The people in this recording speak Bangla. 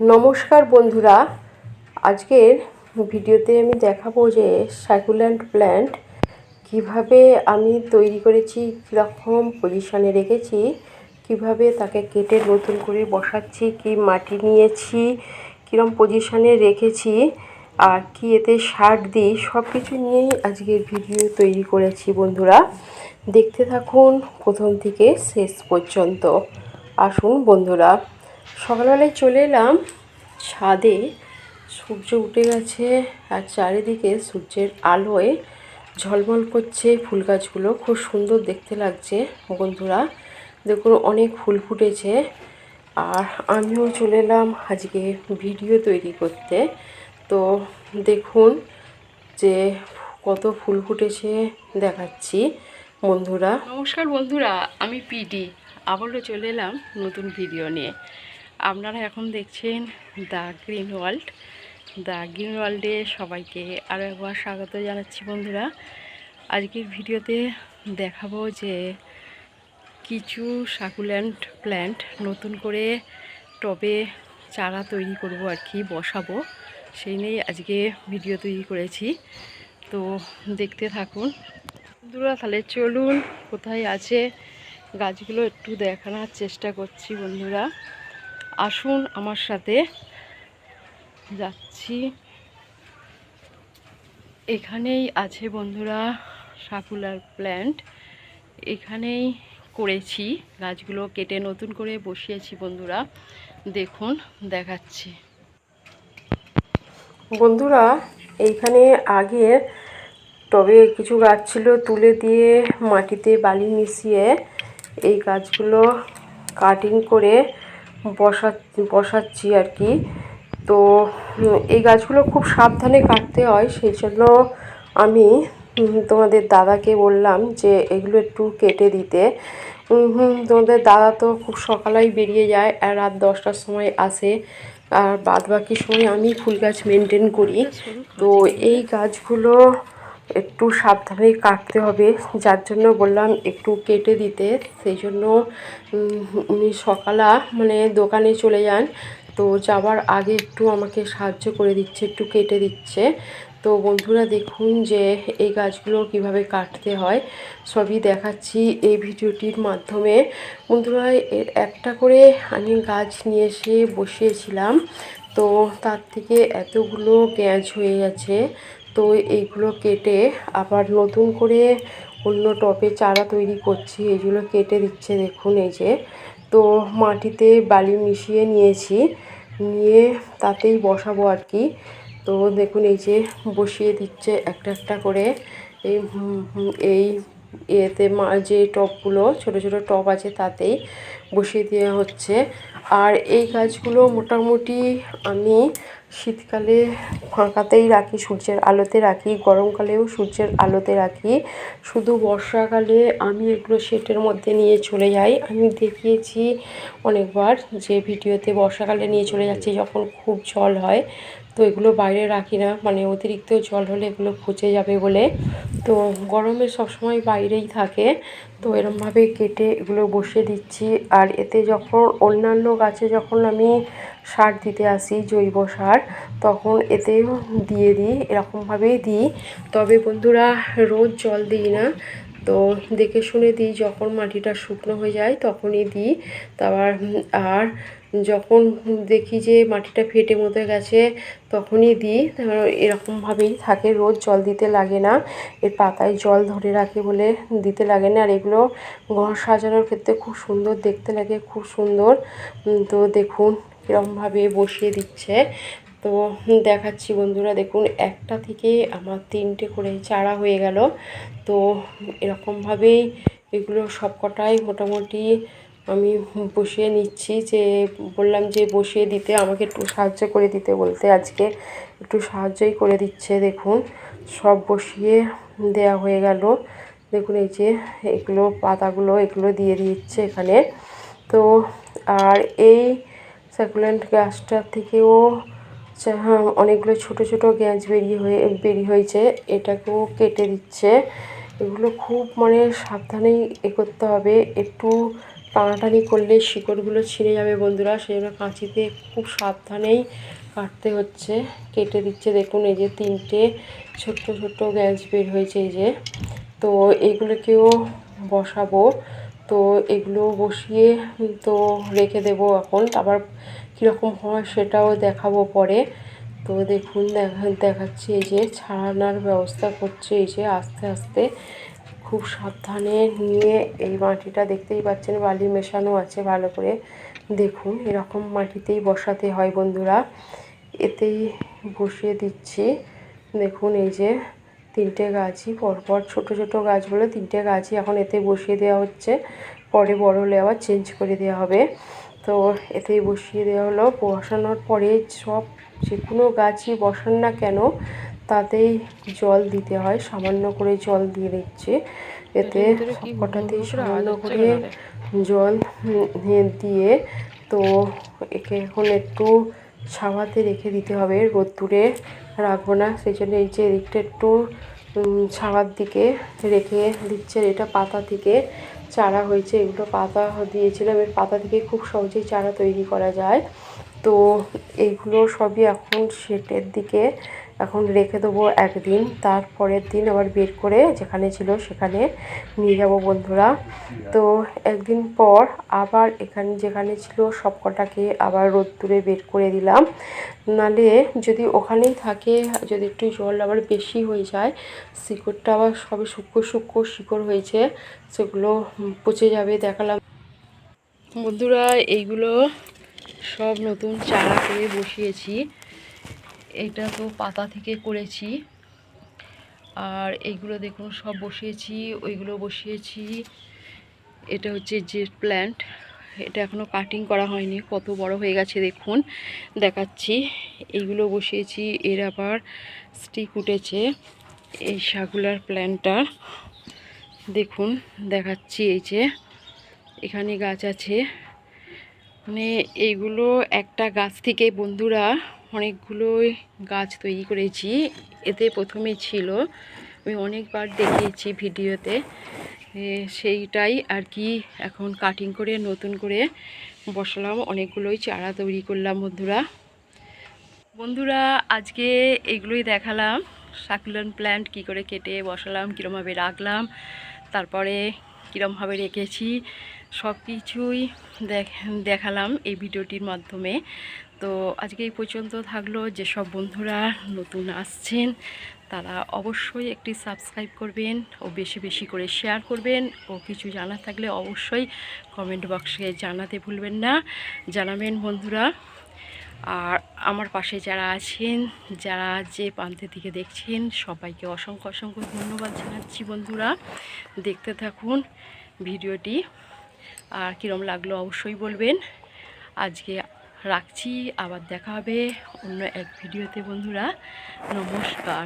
নমস্কার বন্ধুরা, আজকের ভিডিওতে আমি দেখাবো যে সাইকুল্যান্ড প্ল্যান্ট কীভাবে আমি তৈরি করেছি, কীরকম পজিশনে রেখেছি, কীভাবে তাকে কেটে নতুন করে বসাচ্ছি, কি মাটি নিয়েছি কীরকম পজিশনে রেখেছি, আর কি এতে সার দিই সব কিছু নিয়েই আজকের ভিডিও তৈরি করেছি বন্ধুরা। দেখতে থাকুন প্রথম থেকে শেষ পর্যন্ত। আসুন বন্ধুরা। সকালবেলায় চলে এলাম ছাদে। সূর্য উঠে গেছে আর চারিদিকে সূর্যের আলোয় ঝলমল করছে ফুল গাছগুলো। খুব সুন্দর দেখতে লাগছে বন্ধুরা। দেখুন, অনেক ফুল ফুটেছে। আর আমিও চলে এলাম আজকে ভিডিও তৈরি করতে। তো দেখুন যে কত ফুল ফুটেছে দেখাচ্ছি বন্ধুরা। নমস্কার বন্ধুরা, আমি পিডি। আবারও চলে এলাম নতুন ভিডিও নিয়ে। আপনারা এখন দেখছেন the green world. The green ওয়ার্ল্ডে সবাইকে আরও একবার স্বাগত জানাচ্ছি বন্ধুরা। আজকের ভিডিওতে দেখাবো যে কিছু সাকুল্যান্ড প্ল্যান্ট নতুন করে টবে চারা তৈরি করব আর কি, বসাবো। সেই নিয়েই আজকে ভিডিও তৈরি করেছি। তো দেখতে থাকুন। বন্ধুরা, তাহলে চলুন, কোথায় আছে? গাছগুলো একটু দেখানোর চেষ্টা করছি বন্ধুরা। আসুন আমার সাথে। যাচ্ছি। এখানেই আছে বন্ধুরা সাকুলার প্ল্যান্ট। এখানেই করেছি গাছগুলো কেটে নতুন করে বসিয়েছি বন্ধুরা। দেখুন, দেখাচ্ছি। বন্ধুরা, এইখানে আগে টবে কিছু গাছ ছিল তুলে দিয়ে মাটিতে বালি মিশিয়ে এই গাছগুলো কাটিং করে বসা, বসাচ্ছি আর কি। তো এই গাছগুলো খুব সাবধানে কাটতে হয় সেই জন্য আমি তোমাদের দাদাকে বললাম যে এগুলো একটু কেটে দিতে। তোমাদের দাদা তো খুব সকালেই বেরিয়ে যায়, আর রাত দশটার সময় আসে। আর বাদ বাকি সময় আমি ফুল গাছ মেনটেন করি। তো এই গাছগুলো একটু সাবধানে কাটতে হবে। যার জন্য বললাম একটু কেটে দিতে। সেই জন্য উনি সকালা মানে দোকানে চলে যান। তো যাবার আগে একটু আমাকে সাহায্য করে দিচ্ছে, একটু কেটে দিচ্ছে। তো বন্ধুরা দেখুন যে এই গাছগুলো কীভাবে কাটতে হয়। সবই দেখাচ্ছি এই ভিডিওটির মাধ্যমে। বন্ধুরা, এর একটা করে আমি গাছ নিয়ে এসে বসিয়েছিলাম। তো তার থেকে এতগুলো গ্যাঁজ হয়ে গেছে। তো এইগুলো কেটে আবার নতুন করে অন্য টপে চারা তৈরি করছি, এইগুলো কেটে দিচ্ছে দেখুন এই যে। তো মাটিতে বালি মিশিয়ে নিয়েছি, নিয়ে তাতেই বসাবো আর কি। তো দেখুন এই যে বসিয়ে দিচ্ছে একটা একটা করে। এই এই এতে মা যে টপগুলো ছোট ছোট টপ আছে তাতেই বসিয়ে দেওয়া হচ্ছে। আর এই গাছগুলো মোটামুটি আমি শীতকালে ফাঁকাতেই রাখি, সূর্যের আলোতে রাখি, গরমকালেও সূর্যের আলোতে রাখি। শুধু বর্ষাকালে আমি এগুলো শেটের মধ্যে নিয়ে চলে যাই। আমি দেখিয়েছি অনেকবার যে ভিডিওতে বর্ষাকালে নিয়ে চলে যাচ্ছি, যখন খুব জল হয় তো এগুলো বাইরে রাখি না। মানে অতিরিক্ত জল হলে এগুলো পচে যাবে বলে। তো গরমে সবসময় বাইরেই থাকে। তো এরমভাবে কেটে এগুলো বসিয়ে দিচ্ছি। আর এতে যখন অন্যান্য গাছে যখন আমি সার দিতে আসি, জৈব সার, তখন এতেও দিয়ে দিই, এরকমভাবেই দিই। তবে বন্ধুরা, রোজ জল দিই না। তো দেখে শুনে দিই, যখন মাটিটা শুকনো হয়ে যায় তখনই দিই। তারপর আর যখন দেখি যে মাটিটা ফেটে মতো গেছে, তখনই দিই। এরকমভাবেই থাকে, রোজ জল দিতে লাগে না। এর পাতায় জল ধরে রাখে বলে দিতে লাগে না। আর এগুলো ঘর সাজানোর ক্ষেত্রে খুব সুন্দর, দেখতে লাগে, খুব সুন্দর। তো দেখুন এরকমভাবে বসিয়ে দিচ্ছে। তো দেখাচ্ছি বন্ধুরা, দেখুন একটা থেকে আমার তিনটে করে চারা হয়ে গেল। তো এরকমভাবেই এগুলো সব কটাই মোটামুটি আমি বসিয়ে নিচ্ছি যে, বললাম যে বসিয়ে দিতে, আমাকে একটু সাহায্য করে দিতে বলতে আজকে। একটু সাহায্যই করে দিচ্ছে, দেখুন। সব বসিয়ে দেয়া হয়ে গেল। দেখুন এই যে এগুলো, পাতাগুলো এগুলো দিয়ে দিচ্ছে এখানে। তো আর এই সাকুলেন্ট গাছটার থেকেও হ্যাঁ অনেকগুলো ছোট ছোট গ্যাস বেরিয়ে হয়ে, বেরিয়ে হয়েছে। এটাকেও কেটে দিচ্ছে। এগুলো খুব মানে সাবধানেই এ করতে হবে। একটু টানাটানি করলে শিকড়গুলো ছিঁড়ে যাবে বন্ধুরা, সেই জন্য কাঁচিতে খুব সাবধানেই কাটতে হচ্ছে। কেটে দিচ্ছে, দেখুন এই যে তিনটে ছোট্ট ছোট্ট গ্যাস বের হয়েছে এই যে। তো এগুলোকেও বসাবো। তো এগুলো বসিয়ে তো রেখে দেবো এখন। আবার কীরকম হয় সেটাও দেখাবো পরে। তো দেখুন, দেখা, দেখাচ্ছি এই যে, ছাড়ানোর ব্যবস্থা করছে এই যে, আস্তে আস্তে। খুব সাবধানে নিয়ে এই মাটিটা দেখতেই পাচ্ছেন, বালি মেশানো আছে ভালো করে। দেখুন, এরকম মাটিতেই বসাতে হয় বন্ধুরা। এতেই বসিয়ে দিচ্ছি। দেখুন, এই যে তিনটে গাছই, পরপর ছোট ছোট গাছগুলো তিনটে গাছই এখন এতে বসিয়ে দেওয়া হচ্ছে। পরে বড় হলে আবার চেঞ্জ করে দেওয়া হবে। তো এতেই বসিয়ে দেওয়া হলো। বসানোর পরে সব যে কোনো গাছই বসান না কেন তাতেই জল দিতে হয় সামান্য করে জল দিয়ে দিচ্ছে। এতে কটাতেই সামান্য করে জল দিয়ে তো একে এখন একটু ছাওয়াতে রেখে দিতে হবে। রোদ্দুরে রাখব না সেই জন্য এই যে এদিকটা একটু ছাওয়ার দিকে রেখে দিচ্ছে এটা পাতা থেকে চারা হয়েছে। এগুলো পাতা দিয়েছিলাম এর পাতা থেকে খুব সহজেই চারা তৈরি করা যায়। তো এইগুলো সবই এখন শেটের দিকে এখন রেখে দেবো একদিন। তারপরের দিন আবার বের করে যেখানে ছিল সেখানে নিয়ে যাব বন্ধুরা। তো একদিন পর আবার এখানে যেখানে ছিল সব কটাকে আবার রোদ্দুরে বের করে দিলাম। নালে যদি ওখানেই থাকে, যদি একটু জল আবার বেশি হয়ে যায়, শিকড়টা আবার সবে সূক্ষ্ম সূক্ষ্ম শিকড় হয়েছে, সেগুলো পচে যাবে দেখালাম। বন্ধুরা, এইগুলো সব নতুন চারা করে বসিয়েছি। এটা তো পাতা থেকে করেছি। আর এইগুলো দেখুন, সব বসিয়েছি, ওইগুলো বসিয়েছি। এটা হচ্ছে জেট প্ল্যান্ট এটা এখনও কাটিং করা হয়নি, কত বড় হয়ে গেছে দেখুন, দেখাচ্ছি। এইগুলো বসিয়েছি, এর আবার স্টিক উঠেছে এই শাগুলার প্ল্যান্টটা দেখুন, দেখাচ্ছি এই যে, এখানে গাছ আছে। মানে এইগুলো একটা গাছ থেকে বন্ধুরা অনেকগুলোই গাছ তৈরি করেছি। এতে প্রথমে ছিল, আমি অনেকবার দেখিয়েছি ভিডিওতে সেইটাই আর কি এখন কাটিং করে, নতুন করে বসালাম, অনেকগুলোই চারা তৈরি করলাম বন্ধুরা। বন্ধুরা, আজকে এগুলোই দেখালাম সাকুলেন প্ল্যান্ট কি করে কেটে বসালাম, কীরমভাবে রাখলাম, তারপরে কীরমভাবে রেখেছি সব কিছুই দেখ- দেখালাম এই ভিডিওটির মাধ্যমে। তো আজকে এই পর্যন্ত থাকল। যেসব বন্ধুরা নতুন আসছেন, তারা অবশ্যই একটি সাবস্ক্রাইব করবেন ও বেশি বেশি করে শেয়ার করবেন। ও কিছু জানা থাকলে অবশ্যই কমেন্ট বক্সে জানাতে ভুলবেন না। জানাবেন বন্ধুরা। আর আমার পাশে যারা আছেন, যারা যে প্রান্তের দিকে দেখছেন, সবাইকে অসংখ্য অসংখ্য ধন্যবাদ জানাচ্ছি বন্ধুরা। দেখতে থাকুন ভিডিওটি। আর কীরম লাগল অবশ্যই বলবেন। আজকে রাখছি আবার দেখা হবে অন্য এক ভিডিওতে বন্ধুরা। নমস্কার।